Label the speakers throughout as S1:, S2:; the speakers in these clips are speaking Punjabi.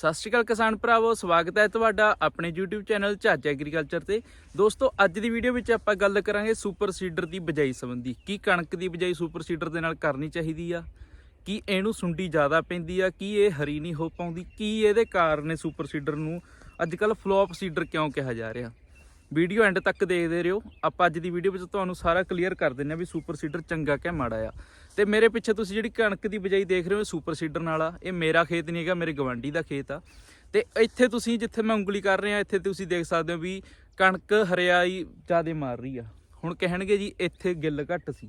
S1: ਸਤਿ ਸ਼੍ਰੀ ਅਕਾਲ ਕਿਸਾਨ ਭਰਾਵੋ, ਸਵਾਗਤ ਹੈ ਤੁਹਾਡਾ ਆਪਣੇ YouTube ਚੈਨਲ ਝਾਜ ਐਗਰੀਕਲਚਰ ਤੇ। ਦੋਸਤੋ, ਅੱਜ ਦੀ ਵੀਡੀਓ ਵਿੱਚ ਆਪਾਂ ਗੱਲ ਕਰਾਂਗੇ ਸੁਪਰ ਸੀਡਰ ਦੀ ਬਿਜਾਈ ਸੰਬੰਧੀ। ਕੀ ਕਣਕ ਦੀ ਬਿਜਾਈ ਸੁਪਰ ਸੀਡਰ ਦੇ ਨਾਲ ਕਰਨੀ ਚਾਹੀਦੀ ਆ? ਕੀ ਇਹਨੂੰ ਸੁੰਡੀ ਜ਼ਿਆਦਾ ਪੈਂਦੀ ਆ? ਕੀ ਇਹ ਹਰੀ ਨਹੀਂ ਹੋ ਪਾਉਂਦੀ? ਕੀ ਇਹਦੇ ਕਾਰਨ ਨੇ ਸੁਪਰ ਸੀਡਰ ਨੂੰ ਅੱਜ ਕੱਲ ਫਲੋਪ ਸੀਡਰ ਕਿਉਂ ਕਿਹਾ ਜਾ ਰਿਹਾ? ਵੀਡੀਓ ਐਂਡ ਤੱਕ ਦੇਖਦੇ ਰਹੋ। ਆਪਾਂ ਅੱਜ ਦੀ ਵੀਡੀਓ ਵਿੱਚ ਤੁਹਾਨੂੰ ਸਾਰਾ ਕਲੀਅਰ ਕਰ ਦਿੰਨੇ ਆ ਵੀ ਸੁਪਰ ਸੀਡਰ ਚੰਗਾ ਕਿ ਮਾੜਾ ਆ। ਤੇ ਮੇਰੇ ਪਿੱਛੇ ਤੁਸੀਂ ਜਿਹੜੀ ਕਣਕ ਦੀ ਬਿਜਾਈ ਦੇਖ ਰਹੇ ਹੋ ਸੁਪਰ ਸੀਡਰ ਨਾਲ ਆ। ਇਹ ਮੇਰਾ ਖੇਤ ਨਹੀਂ ਹੈਗਾ, ਮੇਰੇ ਗਵਾਂਢੀ ਦਾ ਖੇਤ ਆ। ਤੇ ਇੱਥੇ ਤੁਸੀਂ ਜਿੱਥੇ ਮੈਂ ਉਂਗਲੀ ਕਰ ਰਿਹਾ, ਇੱਥੇ ਤੁਸੀਂ ਦੇਖ ਸਕਦੇ ਹੋ ਵੀ ਕਣਕ ਹਰਿਆਈ ਜ਼ਿਆਦੇ ਮਾਰ ਰਹੀ ਆ। ਹੁਣ ਕਹਿਣਗੇ ਜੀ, ਇੱਥੇ ਗਿੱਲ ਘੱਟ ਸੀ।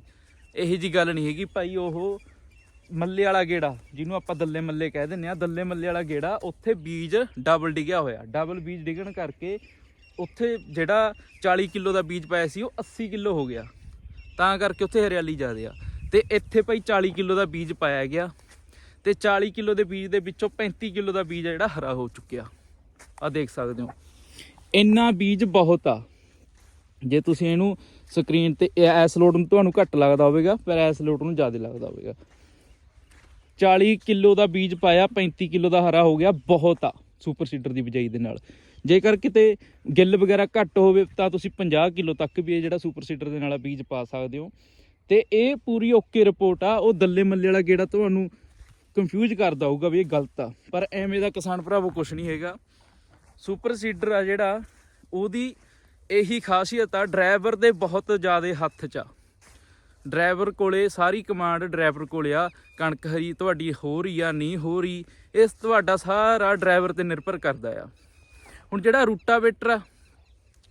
S1: ਇਹੀ ਜੀ ਗੱਲ ਨਹੀਂ ਹੈਗੀ ਭਾਈ, ਉਹ ਮੱਲੇ ਵਾਲਾ ਗੇੜਾ, ਜਿਹਨੂੰ ਆਪਾਂ ਦੱਲੇ ਮੱਲੇ ਕਹਿ ਦਿੰਦੇ ਆ ਦੱਲੇ ਮੱਲੇ ਵਾਲਾ ਗੇੜਾ, ਉੱਥੇ ਬੀਜ ਡਬਲ ਡਿਗਿਆ ਹੋਇਆ। ਡਬਲ ਬੀਜ ਡਿਗਣ ਕਰਕੇ ਉੱਥੇ ਜਿਹੜਾ 40 ਕਿਲੋ ਦਾ ਬੀਜ ਪਾਇਆ ਸੀ, ਉਹ 80 ਕਿਲੋ ਹੋ ਗਿਆ। ਤਾਂ ਕਰਕੇ ਉੱਥੇ ਹਰਿਆਲੀ ਜ਼ਿਆਦੇ ਆ। ਤੇ ਇੱਥੇ ਭਾਈ 40 ਕਿਲੋ ਦਾ ਬੀਜ ਪਾਇਆ ਗਿਆ। ਤੇ 40 ਕਿਲੋ ਦੇ ਬੀਜ ਦੇ ਵਿੱਚੋਂ 35 ਕਿਲੋ ਦਾ ਬੀਜ ਜਿਹੜਾ ਹਰਾ ਹੋ ਚੁੱਕਿਆ। ਆ ਦੇਖ ਸਕਦੇ ਹੋ। ਇੰਨਾ ਬੀਜ ਬਹੁਤ ਆ। ਜੇ ਤੁਸੀਂ ਇਹਨੂੰ ਸਕਰੀਨ ਤੇ ਐਸ ਲੋਡ ਨੂੰ ਤੁਹਾਨੂੰ ਘੱਟ ਲੱਗਦਾ ਹੋਵੇਗਾ, ਪਰ ਐਸ ਲੋਡ ਨੂੰ ਜ਼ਿਆਦਾ ਲੱਗਦਾ ਹੋਵੇਗਾ। 40 ਕਿਲੋ ਦਾ ਬੀਜ ਪਾਇਆ 35 ਕਿਲੋ ਦਾ ਹਰਾ ਹੋ ਗਿਆ, ਬਹੁਤ ਆ। ਸੁਪਰ ਸੀਡਰ ਦੀ ਬਿਜਾਈ ਦੇ ਨਾਲ। ਜੇਕਰ ਕਿਤੇ ਗਿੱਲ ਵਗੈਰਾ ਘੱਟ ਹੋਵੇ ਤਾਂ ਤੁਸੀਂ 50 ਕਿਲੋ ਤੱਕ ਵੀ ਇਹ ਜਿਹੜਾ ਸੁਪਰ ਸੀਡਰ ਦੇ ਨਾਲ ਬੀਜ ਪਾ ਸਕਦੇ ਹੋ। ਤੇ ਇਹ ਪੂਰੀ ਓਕੇ ਰਿਪੋਰਟ ਆ, ਉਹ ਦੱਲੇ ਮੱਲੇ ਵਾਲਾ ਗੇੜਾ ਤੁਹਾਨੂੰ ਕੰਫਿਊਜ਼ ਕਰਦਾ ਹੋਊਗਾ ਵੀ ਇਹ ਗਲਤ ਆ। ਪਰ ਐਵੇਂ ਦਾ ਕਿਸਾਨ ਭਰਾਵੋ ਕੁਝ ਨਹੀਂ ਹੈਗਾ। ਸੁਪਰ ਸੀਡਰ ਆ ਜਿਹੜਾ, ਉਹਦੀ ਇਹੀ ਖਾਸੀਅਤ ਆ, ਡਰਾਈਵਰ ਦੇ ਬਹੁਤ ਜ਼ਿਆਦਾ ਹੱਥ 'ਚ ਆ। ਡਰਾਈਵਰ ਕੋਲੇ ਸਾਰੀ ਕਮਾਂਡ ਡਰਾਈਵਰ ਕੋਲੇ ਆ, ਕਣਕ ਹਰੀ ਤੁਹਾਡੀ ਹੋ ਰਹੀ ਆ, ਨਹੀਂ ਹੋ ਰਹੀ, ਇਸ ਤੁਹਾਡਾ ਸਾਰਾ ਡਰਾਈਵਰ ਤੇ ਨਿਰਭਰ ਕਰਦਾ ਆ। ਹੁਣ ਜਿਹੜਾ ਰੂਟਾਵੇਟਰ ਆ,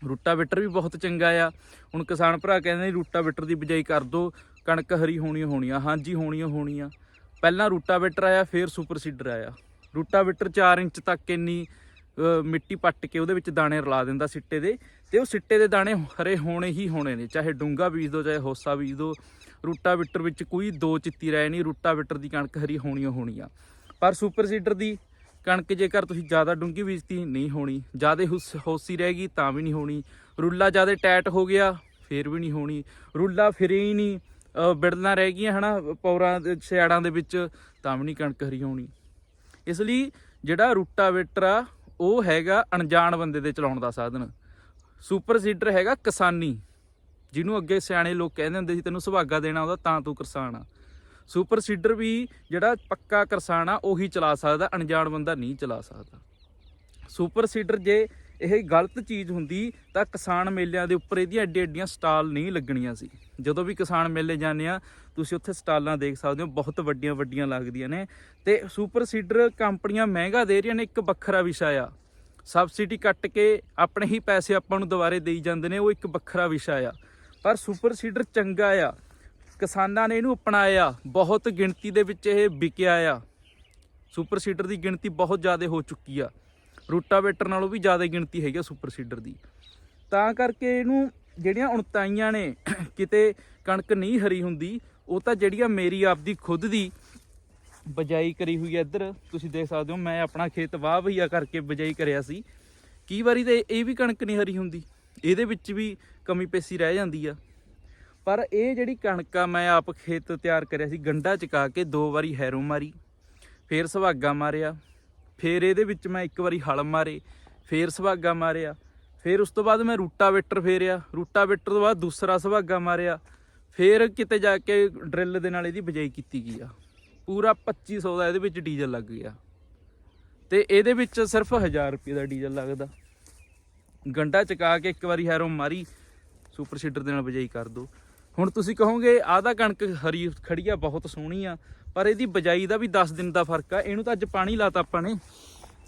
S1: ਰੂਟਾਵੇਟਰ ਵੀ ਬਹੁਤ ਚੰਗਾ ਆ। ਹੁਣ ਕਿਸਾਨ ਭਰਾ ਕਹਿੰਦੇ ਨੇ ਰੂਟਾਵੇਟਰ ਦੀ ਬਿਜਾਈ ਕਰ ਦੋ, ਕਣਕ ਹਰੀ ਹੋਣੀ ਹੋਣੀ ਆ ਹਾਂਜੀ ਹੋਣੀ ਹੋਣੀ ਆ ਪਹਿਲਾਂ ਰੂਟਾਵੇਟਰ ਆਇਆ, ਫਿਰ ਸੁਪਰ ਸੀਡਰ ਆਇਆ। ਰੂਟਾਵੇਟਰ 4 ਇੰਚ ਤੱਕ ਇੰਨੀ ਮਿੱਟੀ ਪੱਟ ਕੇ ਉਹਦੇ ਵਿੱਚ ਦਾਣੇ ਰਲਾ ਦਿੰਦਾ ਸਿੱਟੇ ਦੇ। ਤੇ ਉਹ ਸਿੱਟੇ ਦੇ ਦਾਣੇ ਹਰੇ ਹੋਣੇ ਹੀ ਹੋਣੇ ਨੇ, ਚਾਹੇ ਡੂੰਗਾ ਬੀਜ ਦੋ, ਚਾਹੇ ਹੋਸਾ ਬੀਜ ਦੋ। ਰੂਟਾਵੇਟਰ ਵਿੱਚ ਕੋਈ ਦੋ ਚਿੱਤੀ ਰਹਿ ਨਹੀਂ, ਰੂਟਾਵੇਟਰ ਦੀ ਕਣਕ ਹਰੀ ਹੋਣੀ ਹੋਣੀ ਆ ਪਰ ਸੁਪਰ ਸੀਡਰ ਦੀ ਕਣਕ ਜੇਕਰ ਤੁਸੀਂ ਜ਼ਿਆਦਾ ਡੂੰਗੀ ਬੀਜਤੀ ਨਹੀਂ ਹੋਣੀ। ਜ਼ਿਆਦਾ ਹੁਸ- ਹੋਸੀ ਗਈ ਤਾਂ ਵੀ ਨਹੀਂ ਹੋਣੀ। ਰੁੱਲਾ ਜ਼ਿਆਦਾ ਟਾਈਟ ਹੋ ਗਿਆ ਫੇਰ ਵੀ ਨਹੀਂ ਹੋਣੀ। ਰੁੱਲਾ ਫਿਰੇ ਹੀ ਨਹੀਂ ਅ, ਬਿੜਲਾਂ ਰਹਿ ਗਈਆਂ ਹਨਾ ਪੌਰਾਂ ਦੇ ਸਿਆੜਾਂ ਦੇ ਵਿੱਚ ਤਾਂ ਵੀ ਨਹੀਂ ਕਣਕ ਹਰੀ ਹੋਣੀ। ਇਸ ਲਈ ਜਿਹੜਾ ਰੂਟਾਵੇਟਰ ਆ ਉਹ ਹੈਗਾ ਅਣਜਾਣ ਬੰਦੇ ਦੇ ਚਲਾਉਣ ਦਾ ਸਾਧਨ। ਸੁਪਰ ਸੀਡਰ ਹੈਗਾ ਕਿਸਾਨੀ। ਜਿਹਨੂੰ ਅੱਗੇ ਸਿਆਣੇ ਲੋਕ ਕਹਿੰਦੇ ਹੁੰਦੇ ਸੀ ਤੈਨੂੰ ਸੁਭਾਗਾ ਦੇਣਾ ਉਹਦਾ ਤਾਂ ਤੂੰ ਕਿਸਾਨ ਆ। ਸੁਪਰ ਸੀਡਰ ਵੀ ਜਿਹੜਾ ਪੱਕਾ ਕਿਸਾਨ ਆ, ਉਹੀ ਚਲਾ ਸਕਦਾ, ਅਣਜਾਣ ਬੰਦਾ ਨਹੀਂ ਚਲਾ ਸਕਦਾ। ਸੁਪਰ ਸੀਡਰ ਜੇ ਇਹ ਗਲਤ ਚੀਜ਼ ਹੁੰਦੀ, ਤਾਂ ਕਿਸਾਨ ਮੇਲਿਆਂ ਦੇ ਉੱਪਰ ਇਹਦੀਆਂ ਐਡੀ ਐਡੀਆਂ ਸਟਾਲ ਨਹੀਂ ਲੱਗਣੀਆਂ ਸੀ। ਜਦੋਂ ਵੀ ਕਿਸਾਨ ਮੇਲੇ ਜਾਂਦੇ ਆ, ਤੁਸੀਂ ਉੱਥੇ ਸਟਾਲਾਂ ਦੇਖ ਸਕਦੇ ਹੋ, ਬਹੁਤ ਵੱਡੀਆਂ ਵੱਡੀਆਂ ਲੱਗਦੀਆਂ ਨੇ। ਤੇ ਸੁਪਰ ਸੀਡਰ ਕੰਪਨੀਆਂ ਮਹਿੰਗਾ ਦੇ ਰਹੀਆਂ ਨੇ, ਇੱਕ ਵੱਖਰਾ ਵਿਸ਼ਾ ਆ। ਸਬਸਿਡੀ ਕੱਟ ਕੇ ਆਪਣੇ ਹੀ ਪੈਸੇ ਆਪਾਂ ਨੂੰ ਦੁਬਾਰੇ ਦੇਈ ਜਾਂਦੇ ਨੇ, ਉਹ ਇੱਕ ਵੱਖਰਾ ਵਿਸ਼ਾ ਆ। ਪਰ ਸੁਪਰ ਸੀਡਰ ਚੰਗਾ ਆ। ਕਿਸਾਨਾਂ ਨੇ ਇਹਨੂੰ ਅਪਣਾਇਆ, ਬਹੁਤ ਗਿਣਤੀ ਦੇ ਵਿੱਚ ਇਹ ਵਿਕਿਆ ਆ। ਸੁਪਰ ਸੀਡਰ ਦੀ ਗਿਣਤੀ ਬਹੁਤ ਜ਼ਿਆਦਾ ਹੋ ਚੁੱਕੀ ਆ। ਰੂਟਾਵੇਟਰ ਨਾਲੋਂ ਵੀ ਜ਼ਿਆਦਾ ਗਿਣਤੀ ਹੈਗੀ ਆ ਸੁਪਰ ਸੀਡਰ ਦੀ। ਤਾਂ ਕਰਕੇ ਇਹਨੂੰ ਜਿਹੜੀਆਂ ਉਣਤਾਈਆਂ ਨੇ, ਕਿਤੇ ਕਣਕ ਨਹੀਂ ਹਰੀ ਹੁੰਦੀ, ਉਹ ਤਾਂ ਜਿਹੜੀਆਂ ਮੇਰੀ ਆਪਦੀ ਖੁਦ ਦੀ ਬਜਾਈ ਕਰੀ ਹੋਈ ਹੈ ਇੱਧਰ, ਤੁਸੀਂ ਦੇਖ ਸਕਦੇ ਹੋ, ਮੈਂ ਆਪਣਾ ਖੇਤ ਵਾਹ ਭਈਆ ਕਰਕੇ ਬਜਾਈ ਕਰਿਆ ਸੀ। ਕਈ ਵਾਰੀ ਤੇ ਇਹ ਵੀ ਕਣਕ ਨਹੀਂ ਹਰੀ ਹੁੰਦੀ, ਇਹਦੇ ਵਿੱਚ ਵੀ ਕਮੀ ਪੇਸੀ ਰਹਿ ਜਾਂਦੀ ਆ। ਪਰ ਇਹ ਜਿਹੜੀ ਕਣਕ ਆ ਮੈਂ ਆਪ ਖੇਤ ਤਿਆਰ ਕਰਿਆ ਸੀ, ਗੰਡਾ ਚਕਾ ਕੇ ਦੋ ਵਾਰੀ ਹੈਰੋ ਮਾਰੀ, ਫੇਰ ਸੁਹਾਗਾ ਮਾਰਿਆ, ਫੇਰ ਇਹਦੇ ਵਿੱਚ ਮੈਂ ਇੱਕ ਵਾਰੀ ਹਲ ਮਾਰੇ, ਫੇਰ ਸੁਹਾਗਾ ਮਾਰਿਆ, ਫੇਰ ਉਸ ਤੋਂ ਬਾਅਦ ਮੈਂ ਰੂਟਾਵੇਟਰ ਫੇਰਿਆ, ਰੂਟਾਵੇਟਰ ਤੋਂ ਬਾਅਦ ਦੂਸਰਾ ਸੁਹਾਗਾ ਮਾਰਿਆ, ਫੇਰ ਕਿਤੇ ਜਾ ਕੇ ਡਰਿੱਲ ਦੇ ਨਾਲ ਇਹਦੀ ਬਜਾਈ ਕੀਤੀ ਗਈ ਆ। ਪੂਰਾ 2500 ਦਾ ਇਹਦੇ ਵਿੱਚ ਡੀਜ਼ਲ ਲੱਗ ਗਿਆ। ਤੇ ਇਹਦੇ ਵਿੱਚ ਸਿਰਫ 1000 ਰੁਪਏ ਦਾ ਡੀਜ਼ਲ ਲੱਗਦਾ। ਗੰਡਾ ਚਕਾ ਕੇ ਇੱਕ ਵਾਰੀ ਹੈਰੋ ਮਾਰੀ, ਸੁਪਰ ਸੀਡਰ ਦੇ ਨਾਲ ਬਜਾਈ ਕਰ ਦੋ। ਹੁਣ ਤੁਸੀਂ ਕਹੋਗੇ, ਆਹ ਤਾਂ ਕਣਕ ਹਰੀ ਖੜੀ ਆ, ਬਹੁਤ ਸੋਹਣੀ ਆ, ਪਰ ਇਹਦੀ ਬਜਾਈ ਦਾ ਵੀ 10 ਦਿਨ ਦਾ ਫ਼ਰਕ ਆ। ਇਹਨੂੰ ਤਾਂ ਅੱਜ ਪਾਣੀ ਲਾਤਾ ਆਪਾਂ ਨੇ।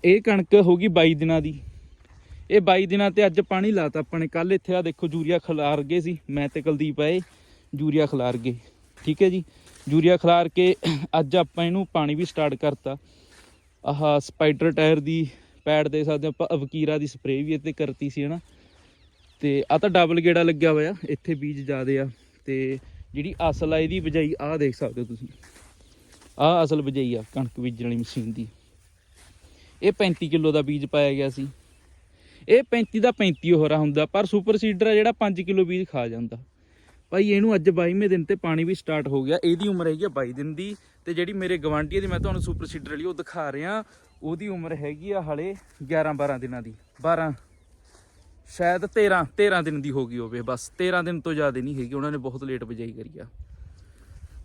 S1: ਇਹ ਕਣਕ ਹੋ ਗਈ 22 ਦਿਨਾਂ ਦੀ। ਇਹ 22 ਦਿਨਾਂ ਤੇ ਅੱਜ ਪਾਣੀ ਲਾਤਾ ਆਪਾਂ ਨੇ। ਕੱਲ ਇੱਥੇ ਆ ਦੇਖੋ ਯੂਰੀਆ ਖਲਾਰ ਗਏ ਸੀ। ਮੈਂ ਤੇ ਕੁਲਦੀਪ ਆਏ ਯੂਰੀਆ ਖਲਾਰ ਗਏ। ਠੀਕ ਹੈ ਜੀ? ਯੂਰੀਆ ਖਲਾਰ ਕੇ ਅੱਜ ਆਪਾਂ ਇਹਨੂੰ ਪਾਣੀ ਵੀ ਸਟਾਰਟ ਕਰਤਾ। ਆਹ ਸਪਾਈਡਰ ਟਾਇਰ ਦੀ ਪੈਡ ਦੇ ਸਕਦੇ ਆਪਾਂ, ਅਵਕੀਰਾ ਦੀ ਸਪਰੇਅ ਵੀ ਇੱਥੇ ਕਰਤੀ ਸੀ, ਹਨਾ? ਤੇ ਆ ਤਾਂ ਡਬਲ ਗੇੜਾ ਲੱਗਿਆ ਹੋਇਆ। ਇੱਥੇ ਬੀਜ ਜ਼ਿਆਦੇ ਆ। ਤੇ ਜਿਹੜੀ ਅਸਲ ਆ ਇਹਦੀ ਬਜਾਈ ਆਹ ਦੇਖ ਸਕਦੇ ਹੋ ਤੁਸੀਂ। ਆਹ ਅਸਲ ਬਜਾਈ ਆ ਕਣਕ ਬੀਜਣ ਵਾਲੀ ਮਸ਼ੀਨ ਦੀ। ਇਹ 35 ਕਿਲੋ ਦਾ ਬੀਜ ਪਾਇਆ ਗਿਆ ਸੀ। ਇਹ 35 ਦਾ 35 ਹੋਰਾ ਹੁੰਦਾ, ਪਰ ਸੁਪਰ ਸੀਡਰ ਆ ਜਿਹੜਾ 5 ਕਿਲੋ ਬੀਜ ਖਾ ਜਾਂਦਾ। ਭਾਈ ਇਹਨੂੰ ਅੱਜ 22ਵੇਂ ਦਿਨ ਤੇ ਪਾਣੀ ਵੀ ਸਟਾਰਟ ਹੋ ਗਿਆ। ਇਹਦੀ ਉਮਰ ਹੈਗੀ ਆ 22 ਦਿਨ ਦੀ ਤੇ ਜਿਹੜੀ ਮੇਰੇ ਗਵਾਂਢੀ ਦੀ ਮੈਂ ਤੁਹਾਨੂੰ ਸੁਪਰ ਸੀਡਰ ਵਾਲੀ ਉਹ ਦਿਖਾ ਰਿਹਾ। ਉਹਦੀ ਉਮਰ ਹੈਗੀ ਆ ਹਲੇ 11 12 ਦਿਨਾਂ ਦੀ। 12 ਸ਼ਾਇਦ 13 13 ਦਿਨ ਦੀ ਹੋ ਗਈ ਹੋਵੇ, ਬਸ 13 ਦਿਨ ਤੋਂ ਜ਼ਿਆਦਾ ਨਹੀਂ ਹੈਗੀ, ਉਹਨਾਂ ਨੇ ਬਹੁਤ ਲੇਟ ਬਜਾਈ ਕਰੀ ਆ।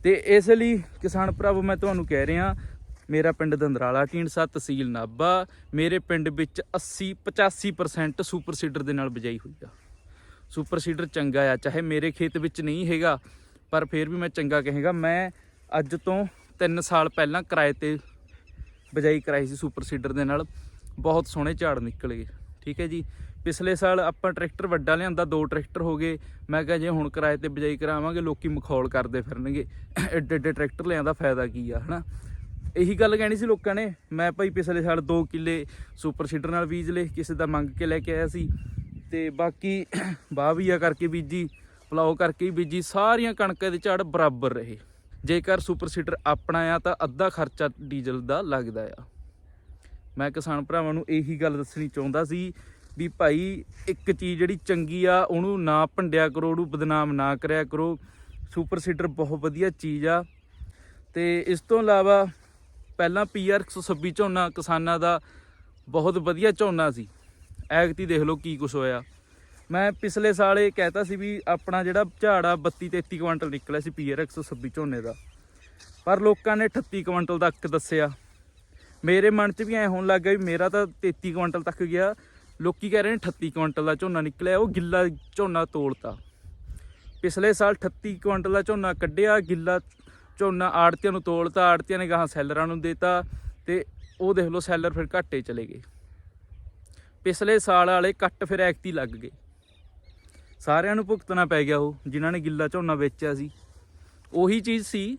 S1: ਤੇ ਇਸ ਲਈ ਕਿਸਾਨ ਭਰਾਵੋ, ਮੈਂ ਤੁਹਾਨੂੰ ਕਹਿ ਰਿਹਾ, ਮੇਰਾ ਪਿੰਡ ਦੰਦਰਾਲਾ, ਢੀਂਡਸਾ ਤਹਿਸੀਲ ਨਾਭਾ, ਮੇਰੇ ਪਿੰਡ ਵਿੱਚ 80 85% ਸੁਪਰ ਸੀਡਰ ਦੇ ਨਾਲ ਬਜਾਈ ਹੋਈ ਆ। ਸੁਪਰ ਸੀਡਰ ਚੰਗਾ ਆ, ਚਾਹੇ ਮੇਰੇ ਖੇਤ ਵਿੱਚ ਨਹੀਂ ਹੈਗਾ, ਪਰ ਫਿਰ ਵੀ ਮੈਂ ਚੰਗਾ ਕਹੇਗਾ, ਮੈਂ ਅੱਜ ਤੋਂ 3 ਸਾਲ ਪਹਿਲਾਂ ਕਿਰਾਏ ਤੇ ਬਜਾਈ ਕਰਾਈ ਸੀ ਸੁਪਰ ਸੀਡਰ ਦੇ ਨਾਲ, ਬਹੁਤ ਸੋਹਣੇ ਝਾੜ ਨਿਕਲ ਗਏ, ਠੀਕ ਹੈ ਜੀ। ਪਿਛਲੇ ਸਾਲ ਆਪਾਂ ਟਰੈਕਟਰ ਵੱਡਾ ਲਿਆਂਦਾ, ਦੋ ਟਰੈਕਟਰ ਹੋ ਗਏ। ਮੈਂ ਕਿਹਾ ਜੇ ਹੁਣ ਕਿਰਾਏ ਤੇ ਬਜਾਈ ਕਰਾਵਾਂਗੇ, ਲੋਕੀ ਮਖੌਲ ਕਰਦੇ ਫਿਰਨਗੇ। ਐਡੇ ਐਡੇ ਟਰੈਕਟਰ ਲਿਆਂਦਾ ਫਾਇਦਾ ਕੀ ਆ, ਹਨਾ? ਇਹੀ ਗੱਲ ਕਹਿਣੀ ਸੀ ਲੋਕਾਂ ਨੇ। ਮੈਂ ਭਾਈ ਪਿਛਲੇ ਸਾਲ 2 ਕਿੱਲੇ ਸੁਪਰ ਸੀਡਰ ਨਾਲ ਬੀਜ ਲਏ, ਕਿਸੇ ਦਾ ਮੰਗ ਕੇ ਲੈ ਕੇ ਆਇਆ ਸੀ। ਤੇ ਬਾਕੀ ਬਾਵੀਆ ਕਰਕੇ ਬੀਜੀ, ਪਲਾਓ ਕਰਕੇ ਹੀ ਬੀਜੀ, ਸਾਰੀਆਂ ਕਣਕਾਂ ਦੇ ਝਾੜ ਬਰਾਬਰ ਰਹੇ। ਜੇਕਰ ਸੁਪਰ ਸੀਡਰ ਆਪਣਾ ਆ, ਤਾਂ ਅੱਧਾ ਖਰਚਾ ਡੀਜ਼ਲ ਦਾ ਲੱਗਦਾ ਆ। ਮੈਂ ਕਿਸਾਨ ਭਰਾਵਾਂ ਨੂੰ ਇਹੀ ਗੱਲ ਦੱਸਣੀ ਚਾਹੁੰਦਾ ਸੀ ਵੀ ਭਾਈ ਇੱਕ ਚੀਜ਼ ਜਿਹੜੀ ਚੰਗੀ ਆ, ਉਹਨੂੰ ਨਾ ਭੰਡਿਆ ਕਰੋ, ਉਹਨੂੰ ਬਦਨਾਮ ਨਾ ਕਰਿਆ ਕਰੋ। ਸੁਪਰ ਸੀਡਰ ਬਹੁਤ ਵਧੀਆ ਚੀਜ਼ ਆ। ਤੇ ਇਸ ਤੋਂ ਇਲਾਵਾ ਪਹਿਲਾਂ ਪੀਆਰ 126 ਝੋਨਾ ਕਿਸਾਨਾਂ ਦਾ ਬਹੁਤ ਵਧੀਆ ਝੋਨਾ ਸੀ। ਐਗਤੀ ਦੇਖ ਲਓ ਕੀ ਕੁਛ ਹੋਇਆ। ਮੈਂ ਪਿਛਲੇ ਸਾਲ ਇਹ ਕਹਿਤਾ ਸੀ ਵੀ ਆਪਣਾ ਜਿਹੜਾ ਝਾੜ ਆ 32 33 ਕੁਇੰਟਲ ਨਿਕਲਿਆ ਸੀ ਪੀਆਰ 126 ਝੋਨੇ ਦਾ। ਪਰ ਲੋਕਾਂ ਨੇ 38 ਕੁਇੰਟਲ ਤੱਕ ਦੱਸਿਆ। ਮੇਰੇ ਮਨ 'ਚ ਵੀ ਐ ਹੋਣ ਲੱਗ ਗਿਆ ਵੀ ਮੇਰਾ ਤਾਂ 33 ਕੁਇੰਟਲ ਤੱਕ ਗਿਆ। ਲੋਕੀ ਕਹਿ ਰਹੇ ਨੇ 38 ਕੁਇੰਟਲ ਦਾ ਝੋਨਾ ਨਿਕਲਿਆ, ਉਹ ਗਿੱਲਾ ਝੋਨਾ ਤੋਲਤਾ। ਪਿਛਲੇ ਸਾਲ 38 ਕੁਇੰਟਲ ਦਾ ਝੋਨਾ ਕੱਢਿਆ, ਗਿੱਲਾ ਝੋਨਾ ਆੜਤੀਆਂ ਨੂੰ ਤੋਲਤਾ, ਆੜਤੀਆਂ ਨੇ ਗਾਹਾਂ ਸੈਲਰਾਂ ਨੂੰ ਦੇਤਾ ਤੇ ਉਹ ਦੇਖ ਲਓ ਸੈਲਰ ਫਿਰ ਘਾਟੇ ਚਲੇ ਗਏ। ਪਿਛਲੇ ਸਾਲ ਵਾਲੇ ਕੱਟ ਫਿਰ ਐਕਤੀ ਲੱਗ ਗਏ। ਸਾਰਿਆਂ ਨੂੰ ਭੁਗਤਣਾ ਪੈ ਗਿਆ ਉਹ, ਜਿਨ੍ਹਾਂ ਨੇ ਗਿੱਲਾ ਝੋਨਾ ਵੇਚਿਆ ਸੀ। ਉਹੀ ਚੀਜ਼ ਸੀ,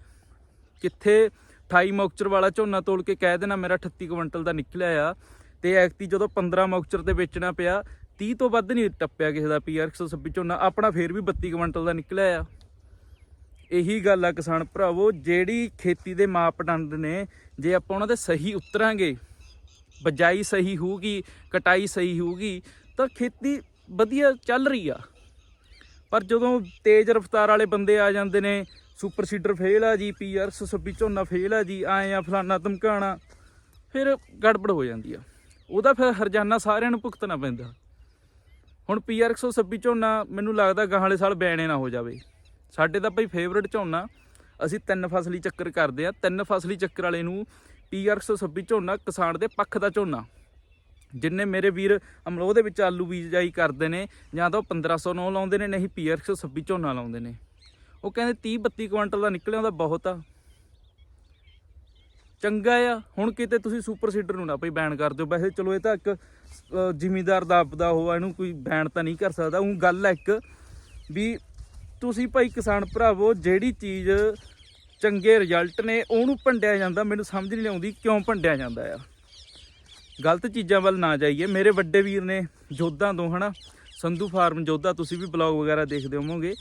S1: ਕਿੱਥੇ 28 ਮੌਕਚਰ ਵਾਲਾ ਝੋਨਾ ਤੋਲ ਕੇ ਕਹਿ ਦੇਣਾ, ਮੇਰਾ 38 ਕੁਇੰਟਲ ਦਾ ਨਿਕਲਿਆ ਆ ਤੇ ਐਕਤੀ ਜਦੋਂ 15 ਮੌਕਚਰ ਤੇ ਵੇਚਣਾ ਪਿਆ 30 ਤੋਂ ਵੱਧ ਨਹੀਂ ਟੱਪਿਆ ਕਿਸੇ ਦਾ ਪੀਆਰ 126 ਝੋਨਾ, ਆਪਣਾ ਫੇਰ ਵੀ 32 ਕੁਇੰਟਲ ਦਾ ਨਿਕਲਿਆ ਆ। ਇਹੀ ਗੱਲ ਆ ਕਿਸਾਨ ਭਰਾਵੋ, ਜਿਹੜੀ ਖੇਤੀ ਦੇ ਮਾਪਦੰਡ ਨੇ, ਜੇ ਆਪਾਂ ਉਹਨਾਂ ਦੇ ਸਹੀ ਉਤਰਾਂਗੇ, ਬਜਾਈ ਸਹੀ ਹੋਊਗੀ, ਕਟਾਈ ਸਹੀ ਹੋਊਗੀ, ਤਾਂ ਖੇਤੀ ਵਧੀਆ ਚੱਲ ਰਹੀ ਆ। ਪਰ ਜਦੋਂ ਤੇਜ਼ ਰਫ਼ਤਾਰ ਵਾਲੇ ਬੰਦੇ ਆ ਜਾਂਦੇ ਨੇ, ਸੁਪਰ ਸੀਡਰ ਫੇਲ ਆ ਜੀ ਪੀਆਰ 126 ਝੋਨਾ ਫੇਲ ਆ ਜੀ, ਆਏ ਆ ਫਲਾਨਾ ਧਮਕਾਣਾ, ਫਿਰ ਗੜਬੜ ਹੋ ਜਾਂਦੀ ਆ। ਉਹਦਾ ਫਿਰ ਹਰਜਾਨਾ ਸਾਰਿਆਂ ਨੂੰ ਭੁਗਤਣਾ ਪੈਂਦਾ। ਹੁਣ ਪੀਆਰ 126 ਝੋਨਾ ਮੈਨੂੰ ਲੱਗਦਾ ਗਾਹਾਂ ਵਾਲੇ ਸਾਲ ਬੈਣੇ ਨਾ ਹੋ ਜਾਵੇ। ਸਾਡੇ ਤਾਂ ਭਾਈ ਫੇਵਰਟ ਝੋਨਾ। ਅਸੀਂ ਤਿੰਨ ਫਸਲੀ ਚੱਕਰ ਕਰਦੇ ਆ ਤਿੰਨ ਫਸਲੀ ਚੱਕਰ ਵਾਲੇ ਨੂੰ ਪੀਆਰ 126 ਝੋਨਾ ਕਿਸਾਨ ਦੇ ਪੱਖ ਦਾ ਝੋਨਾ। ਜਿੰਨੇ ਮੇਰੇ ਵੀਰ ਅਮਲੋਹ ਦੇ ਵਿੱਚ ਆਲੂ ਬੀਜਾਈ ਕਰਦੇ ਨੇ, ਜਾਂ ਤਾਂ ਉਹ 1509 ਲਾਉਂਦੇ ਨੇ, ਨਹੀਂ ਪੀਆਰ 126 ਝੋਨਾ ਲਾਉਂਦੇ ਨੇ। ਉਹ ਕਹਿੰਦੇ 30 32 ਕੁਇੰਟਲ ਦਾ ਨਿਕਲਿਆ, ਉਹਦਾ ਬਹੁਤ ਆ। ਚੰਗਾ ਆ। ਹੁਣ ਕਿਤੇ ਤੁਸੀਂ ਸੁਪਰ ਸੀਡਰ ਨੂੰ ਨਾ ਭਾਈ ਬੈਨ ਕਰ ਦਿਓ। ਵੈਸੇ ਚਲੋ ਇਹ ਤਾਂ ਇੱਕ ਜ਼ਿਮੀਦਾਰ ਦਾ ਆਪਦਾ ਹੋਆ ਇਹਨੂੰ ਕੋਈ ਬੈਨ ਤਾਂ ਨਹੀਂ ਕਰ ਸਕਦਾ। ਉਹ ਗੱਲ ਹੈ ਇੱਕ ਵੀ ਤੁਸੀਂ ਭਾਈ ਕਿਸਾਨ ਭਰਾਵੋ, ਜਿਹੜੀ ਚੀਜ਼ ਚੰਗੇ ਰਿਜ਼ਲਟ ਨੇ, ਉਹਨੂੰ ਭੰਡਿਆ ਜਾਂਦਾ। ਮੈਨੂੰ ਸਮਝ ਨਹੀਂ ਆਉਂਦੀ ਕਿਉਂ ਭੰਡਿਆ ਜਾਂਦਾ ਆ। ਗਲਤ ਚੀਜ਼ਾਂ ਵੱਲ ਨਾ ਜਾਈਏ। ਮੇਰੇ ਵੱਡੇ ਵੀਰ ਨੇ ਜੋਧਾਂ ਤੋਂ, ਹਨਾ? ਸੰਧੂ ਫਾਰਮ ਜੋਧਾ, ਤੁਸੀਂ ਵੀ ਬਲੌਗ ਵਗੈਰਾ ਦੇਖਦੇ ਹੋਵੋਗੇ।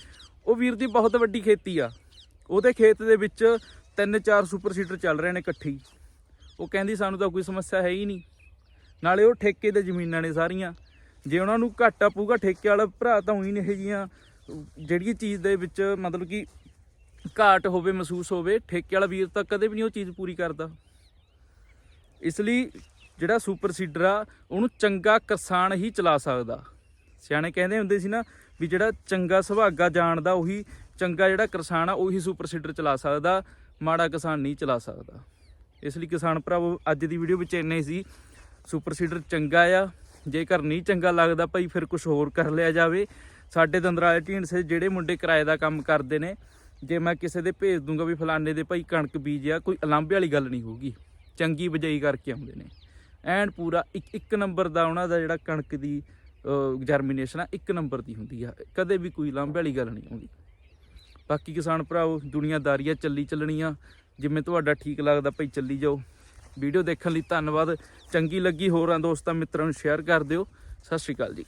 S1: ਉਹ ਵੀਰ ਦੀ ਬਹੁਤ ਵੱਡੀ ਖੇਤੀ ਆ। ਉਹਦੇ ਖੇਤ ਦੇ ਵਿੱਚ ਤਿੰਨ ਚਾਰ ਸੁਪਰ ਸੀਡਰ ਚੱਲ ਰਹੇ ਨੇ ਇਕੱਠੇ ਹੀ। ਉਹ ਕਹਿੰਦੀ, ਸਾਨੂੰ ਤਾਂ ਕੋਈ ਸਮੱਸਿਆ ਹੈ ਹੀ ਨਹੀਂ। ਨਾਲੇ ਉਹ ਠੇਕੇ ਦੇ ਜ਼ਮੀਨਾਂ ਨੇ ਸਾਰੀਆਂ। ਜੇ ਉਹਨਾਂ ਨੂੰ ਘਾਟਾ ਪਊਗਾ, ਠੇਕੇ ਵਾਲਾ ਭਰਾ ਤਾਂ ਉਹੀ ਨੇ ਇਹ ਜੀਆਂ, ਜਿਹੜੀ ਚੀਜ਼ ਦੇ ਵਿੱਚ ਮਤਲਬ ਕਿ ਘਾਟ ਹੋਵੇ, ਮਹਿਸੂਸ ਹੋਵੇ, ਠੇਕੇ ਵਾਲਾ ਵੀਰ ਤਾਂ ਕਦੇ ਵੀ ਨਹੀਂ ਉਹ ਚੀਜ਼ ਪੂਰੀ ਕਰਦਾ। ਇਸ ਲਈ ਜਿਹੜਾ ਸੁਪਰ ਸੀਡਰ ਆ, ਉਹਨੂੰ ਚੰਗਾ ਕਿਸਾਨ ਹੀ ਚਲਾ ਸਕਦਾ। ਸਿਆਣੇ ਕਹਿੰਦੇ ਹੁੰਦੇ ਸੀ ਨਾ ਵੀ ਜਿਹੜਾ ਚੰਗਾ ਸੁਭਾਗਾ ਜਾਣਦਾ, ਉਹੀ ਚੰਗਾ ਜਿਹੜਾ ਕਿਸਾਨ ਆ, ਉਹੀ ਸੁਪਰ ਸੀਡਰ ਚਲਾ ਸਕਦਾ। ਮਾੜਾ ਕਿਸਾਨ ਨਹੀਂ ਚਲਾ ਸਕਦਾ। ਇਸ ਲਈ ਕਿਸਾਨ ਭਰਾਵੋ, ਅੱਜ ਦੀ ਵੀਡੀਓ ਵਿੱਚ ਇੰਨੇ ਸੀ। ਸੁਪਰ ਸੀਡਰ ਚੰਗਾ ਆ। ਜੇਕਰ ਨਹੀਂ ਚੰਗਾ ਲੱਗਦਾ ਭਾਈ, ਫਿਰ ਕੁਝ ਹੋਰ ਕਰ ਲਿਆ ਜਾਵੇ। ਸਾਡੇ ਦੰਦਰਾਲੇ ਢੀਂਡਸੇ ਜਿਹੜੇ ਮੁੰਡੇ ਕਿਰਾਏ ਦਾ ਕੰਮ ਕਰਦੇ ਨੇ, ਜੇ ਮੈਂ ਕਿਸੇ ਦੇ ਭੇਜ ਦੂੰਗਾ ਵੀ ਫਲਾਣੇ ਦੇ ਭਾਈ ਕਣਕ ਬੀਜਿਆ ਕੋਈ ਅਲਾਂਭੇ ਵਾਲੀ ਗੱਲ ਨਹੀਂ ਹੋਊਗੀ। ਚੰਗੀ ਬਜਾਈ ਕਰਕੇ ਆਉਂਦੇ ਨੇ। ਐਨ ਪੂਰਾ ਇੱਕ ਇੱਕ ਨੰਬਰ ਦਾ ਉਹਨਾਂ ਦਾ ਜਿਹੜਾ ਕਣਕ ਦੀ ਜਰਮੀਨੇਸ਼ਨ ਆ, ਇੱਕ ਨੰਬਰ ਦੀ ਹੁੰਦੀ ਆ। ਕਦੇ ਵੀ ਕੋਈ ਲਾਂਭੇ ਵਾਲੀ ਗੱਲ ਨਹੀਂ ਆਉਂਦੀ। ਬਾਕੀ ਕਿਸਾਨ ਭਰਾਓ ਦੁਨੀਆਦਾਰੀ ਆ ਚੱਲੀ ਚੱਲਣੀ ਆ ਜਿਵੇਂ ਤੁਹਾਡਾ ਠੀਕ ਲੱਗਦਾ ਭਾਈ ਚੱਲੀ ਜਾਓ। ਵੀਡੀਓ ਦੇਖਣ ਲਈ ਧੰਨਵਾਦ। ਚੰਗੀ ਲੱਗੀ ਹੋਰਾਂ ਦੋਸਤਾਂ ਮਿੱਤਰਾਂ ਨੂੰ ਸ਼ੇਅਰ ਕਰ ਦਿਓ। ਸਤਿ ਸ਼੍ਰੀ ਅਕਾਲ ਜੀ।